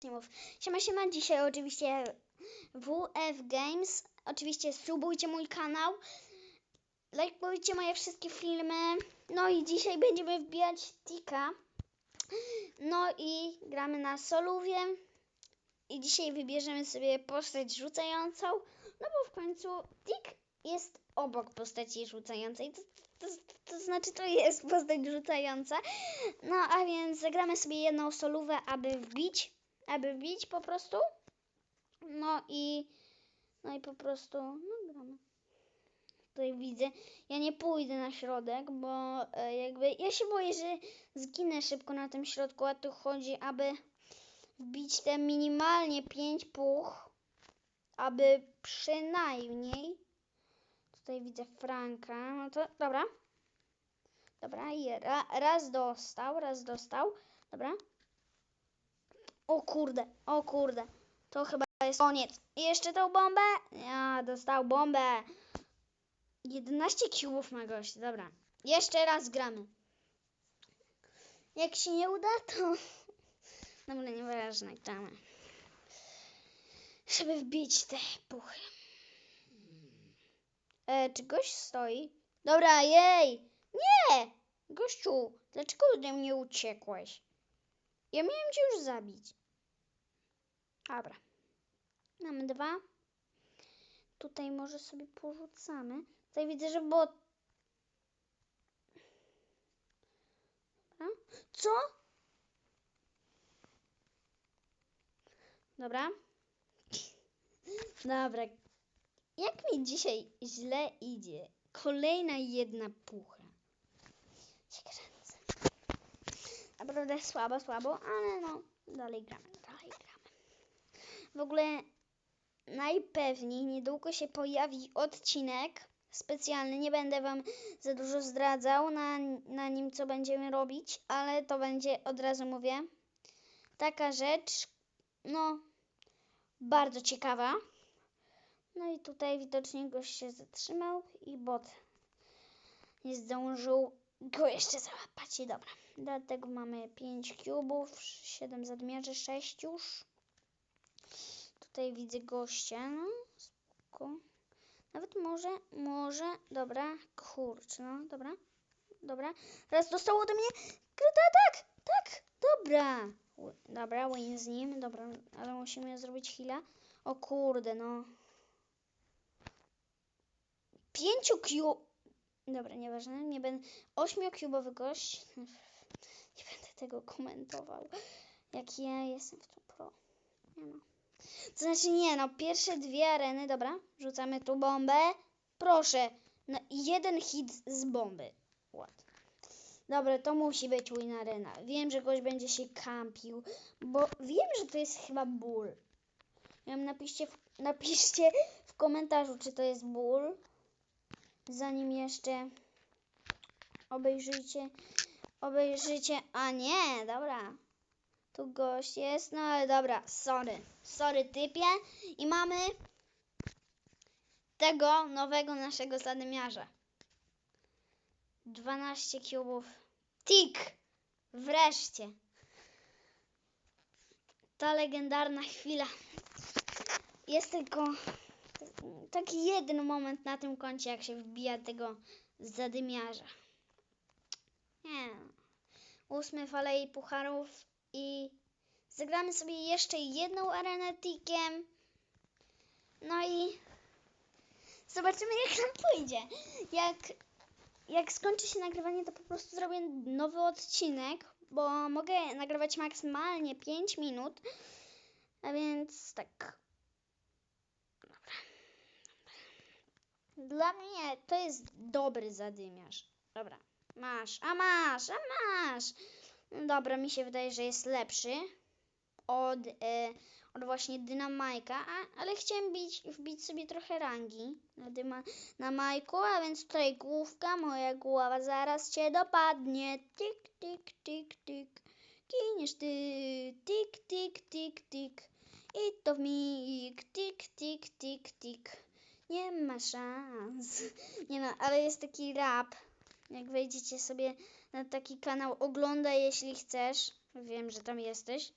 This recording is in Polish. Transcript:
Teamów. Siema, siema, dzisiaj oczywiście WF Games. Oczywiście subujcie mój kanał, lajkujcie moje wszystkie filmy. No i dzisiaj będziemy wbijać Tika. No i gramy na Soluwie. I dzisiaj wybierzemy sobie postać rzucającą. No bo w końcu Tik jest obok postaci rzucającej. To, to, to znaczy to jest postać rzucająca. No a więc zagramy sobie jedną solówę, aby wbić aby wbić po prostu. No i no i po prostu no gramy. Tutaj widzę. Ja nie pójdę na środek, bo e, jakby ja się boję, że zginę szybko na tym środku, a tu chodzi, aby wbić te minimalnie 5 puch, aby przynajmniej tutaj widzę Franka. No to dobra. Dobra, i ra, raz dostał, raz dostał. Dobra. O kurde, o kurde. To chyba jest koniec. I jeszcze tą bombę? Ja, dostał bombę. 11 cubów ma gość. Dobra. Jeszcze raz gramy. Jak się nie uda, to... Dobra, nieważne, gramy. Żeby wbić te puchy. E, czy gość stoi? Dobra, jej! Nie! Gościu, dlaczego ode mnie uciekłeś? Ja miałem cię już zabić. Dobra. Mamy dwa. Tutaj może sobie porzucamy. Tutaj widzę, że. Dobra. Co? Dobra. Dobra. Jak mi dzisiaj źle idzie. Kolejna jedna pucha. Się kręcę. Naprawdę słabo, słabo, ale no, dalej gramy, dalej gramy. W ogóle najpewniej niedługo się pojawi odcinek specjalny. Nie będę Wam za dużo zdradzał na, na nim, co będziemy robić, ale to będzie, od razu mówię, taka rzecz, no, bardzo ciekawa. No i tutaj widocznie gość się zatrzymał i bot nie zdążył go jeszcze załapać. I dobra. Dlatego mamy 5 kubów, 7 zadmierzy, 6 już. Tutaj widzę gościa, no spoko. Nawet może, może, dobra, kurczę, no, dobra, dobra. Raz dostał ode mnie, kryta, tak, tak, dobra. Dobra, win z nim, dobra, ale musimy zrobić heal'a. O kurde, no. Pięciu Q... Dobra, nieważne, nie będę... Ośmiokubowy gość. Nie będę tego komentował. Jak ja jestem w tym pro. Nie no. To znaczy nie no, pierwsze dwie areny, dobra, rzucamy tu bombę. Proszę, no jeden hit z bomby. What? Dobra, to musi być win arena. Wiem, że gość będzie się kampił, bo wiem, że to jest chyba ból. Napiszcie w, napiszcie w komentarzu, czy to jest ból. Zanim jeszcze obejrzyjcie, obejrzycie, a nie, dobra. Tu gość jest, no ale dobra, sorry. Sorry typie. I mamy tego nowego naszego zadymiarza. 12 kubów. Tik! Wreszcie. Ta legendarna chwila. Jest tylko taki jeden moment na tym koncie, jak się wbija tego zadymiarza. Nie. Ósmy falei pucharów i zagramy sobie jeszcze jedną arenę tikiem. No i zobaczymy jak nam pójdzie. Jak, jak skończy się nagrywanie, to po prostu zrobię nowy odcinek, bo mogę nagrywać maksymalnie 5 minut. A więc tak. Dobra. Dla mnie to jest dobry zadymiarz. Dobra. Masz, a masz, a masz. Dobra, mi się wydaje, że jest lepszy od, e, od właśnie Dynamajka, a, ale chciałem bić, wbić sobie trochę rangi na, dyma, na Majku, a więc tutaj główka, moja głowa zaraz cię dopadnie. Tik, tik, tik, tik. Giniesz ty, tik, tik, tik, tik. I to w mig, tik, tik, tik, tik. Nie ma szans. Nie no, ale jest taki rap. Jak wejdziecie sobie na taki kanał, oglądaj jeśli chcesz. Wiem, że tam jesteś.